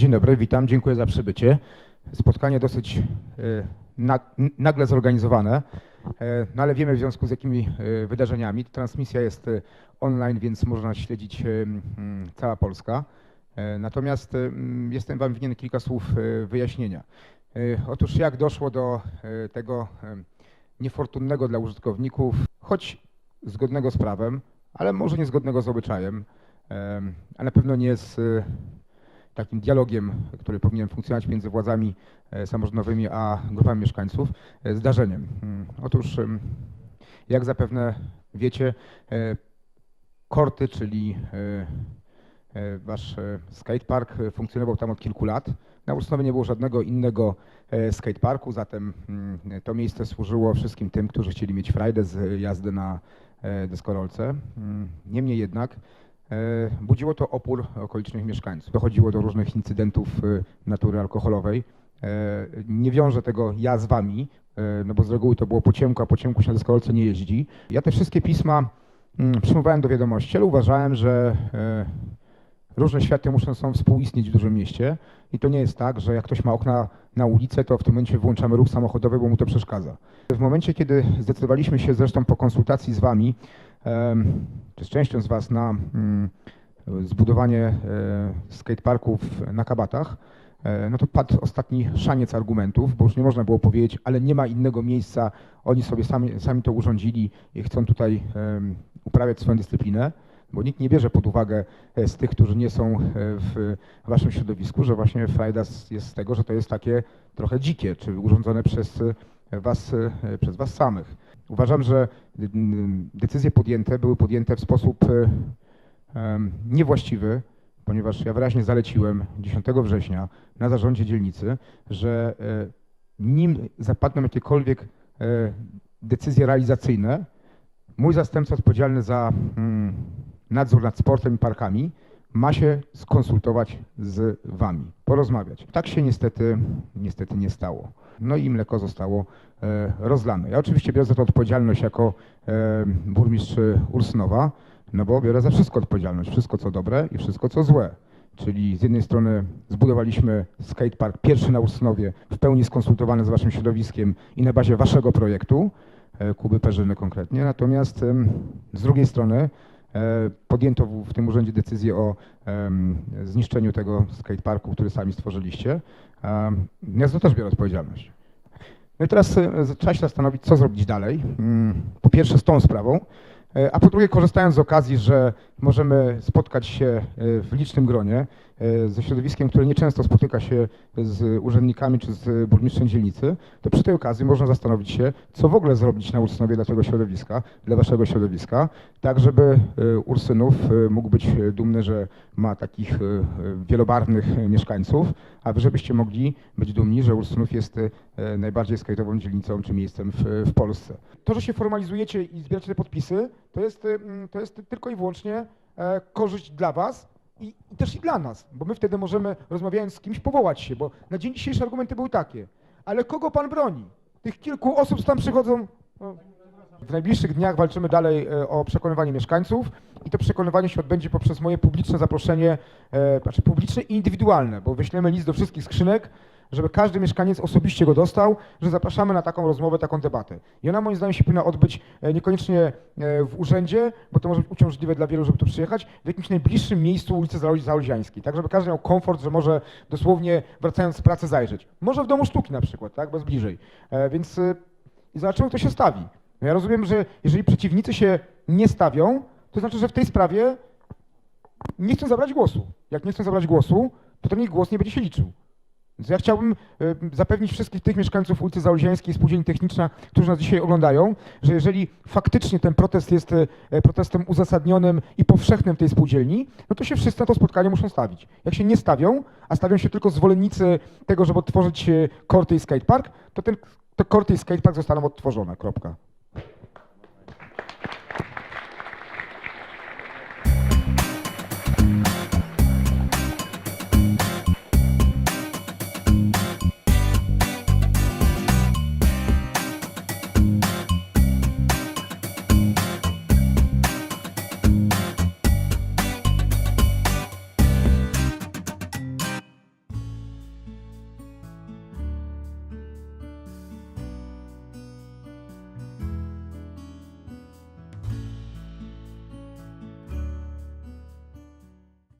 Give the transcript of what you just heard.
Dzień dobry, witam, dziękuję za przybycie. Spotkanie dosyć e, na, nagle zorganizowane, e, no ale wiemy w związku z jakimi e, wydarzeniami. Transmisja jest online, więc można śledzić cała Polska. Natomiast jestem Wam winien kilka słów wyjaśnienia. Otóż jak doszło do tego niefortunnego dla użytkowników, choć zgodnego z prawem, ale może niezgodnego z obyczajem, a na pewno nie z takim dialogiem, który powinien funkcjonować między władzami e, samorządowymi a grupami mieszkańców, e, zdarzeniem. Mm, Otóż, em, jak zapewne wiecie, e, Korty, czyli wasz skatepark funkcjonował tam od kilku lat. Na Ursynowie nie było żadnego innego skateparku, zatem mm, to miejsce służyło wszystkim tym, którzy chcieli mieć frajdę z jazdy na deskorolce. Mm, Niemniej jednak Budziło to opór okolicznych mieszkańców. Dochodziło do różnych incydentów e, natury alkoholowej. E, Nie wiążę tego ja z wami, e, no bo z reguły to było po ciemku, a po ciemku się na deskorolce nie jeździ. Ja te wszystkie pisma mm, przyjmowałem do wiadomości, ale uważałem, że e, różne światy muszą są współistnieć w dużym mieście i to nie jest tak, że jak ktoś ma okna na ulicę, to w tym momencie włączamy ruch samochodowy, bo mu to przeszkadza. W momencie, kiedy zdecydowaliśmy się zresztą po konsultacji z wami, czy z częścią z was na mm, zbudowanie e, skateparków na kabatach, e, no to padł ostatni szaniec argumentów, bo już nie można było powiedzieć, ale nie ma innego miejsca, oni sobie sami, sami to urządzili i chcą tutaj uprawiać swoją dyscyplinę, bo nikt nie bierze pod uwagę e, z tych, którzy nie są w waszym środowisku, że właśnie frajda jest z tego, że to jest takie trochę dzikie, czy urządzone przez was, przez was samych. Uważam, że mm, decyzje podjęte były podjęte w sposób e, niewłaściwy, ponieważ ja wyraźnie zaleciłem 10 września na zarządzie dzielnicy, że e, nim zapadną jakiekolwiek e, decyzje realizacyjne, mój zastępca odpowiedzialny za mm, nadzór nad sportem i parkami ma się skonsultować z wami, porozmawiać. Tak się niestety, niestety nie stało. No i mleko zostało e, rozlane. Ja oczywiście biorę za to odpowiedzialność jako e, burmistrz Ursynowa, no bo biorę za wszystko odpowiedzialność, wszystko co dobre i wszystko co złe. Czyli z jednej strony zbudowaliśmy skatepark pierwszy na Ursynowie, w pełni skonsultowany z waszym środowiskiem i na bazie waszego projektu, e, Kuby Perzyny konkretnie. Natomiast z drugiej strony podjęto w, tym urzędzie decyzję o zniszczeniu tego skateparku, który sami stworzyliście. Ja za to też biorę odpowiedzialność. No i teraz e, trzeba się zastanowić, co zrobić dalej. Mm, Po pierwsze z tą sprawą, e, a po drugie korzystając z okazji, że możemy spotkać się e, w licznym gronie e, ze środowiskiem, które nieczęsto spotyka się z urzędnikami czy z burmistrzem dzielnicy, to przy tej okazji można zastanowić się, co w ogóle zrobić na Ursynowie dla tego środowiska, dla waszego środowiska, tak żeby e, Ursynów e, mógł być e, dumny, że ma takich e, e, wielobarwnych e, mieszkańców, a wy żebyście mogli być dumni, że Ursynów jest e, najbardziej skajtową dzielnicą czy miejscem w, w Polsce. To, że się formalizujecie i zbieracie te podpisy, to jest, e, to jest tylko i wyłącznie e, korzyść dla was i, i też i dla nas, bo my wtedy możemy, rozmawiając z kimś, powołać się, bo na dzień dzisiejszy argumenty były takie, ale kogo pan broni? Tych kilku osób, co tam przychodzą... No. W najbliższych dniach walczymy dalej e, o przekonywanie mieszkańców i to przekonywanie się odbędzie poprzez moje publiczne zaproszenie, e, znaczy publiczne i indywidualne, bo wyślemy list do wszystkich skrzynek, żeby każdy mieszkaniec osobiście go dostał, że zapraszamy na taką rozmowę, taką debatę. I ona moim zdaniem się powinna odbyć e, niekoniecznie e, w urzędzie, bo to może być uciążliwe dla wielu, żeby tu przyjechać, w jakimś najbliższym miejscu ulicy Zaol- Zaolziańskiej, tak żeby każdy miał komfort, że może dosłownie wracając z pracy zajrzeć. Może w Domu Sztuki na przykład, tak, bez bliżej. E, Więc zobaczymy, kto się stawi. No Ja rozumiem, że jeżeli przeciwnicy się nie stawią, to znaczy, że w tej sprawie nie chcą zabrać głosu. Jak nie chcą zabrać głosu, to ten ich głos nie będzie się liczył. Ja chciałbym e, zapewnić wszystkich tych mieszkańców ulicy Zaolziańskiej, Spółdzielni Techniczna, którzy nas dzisiaj oglądają, że jeżeli faktycznie ten protest jest e, protestem uzasadnionym i powszechnym tej spółdzielni, no to się wszyscy na to spotkanie muszą stawić. Jak się nie stawią, a stawią się tylko zwolennicy tego, żeby odtworzyć e, korty i skatepark, to ten to korty i skatepark zostaną odtworzone. Kropka.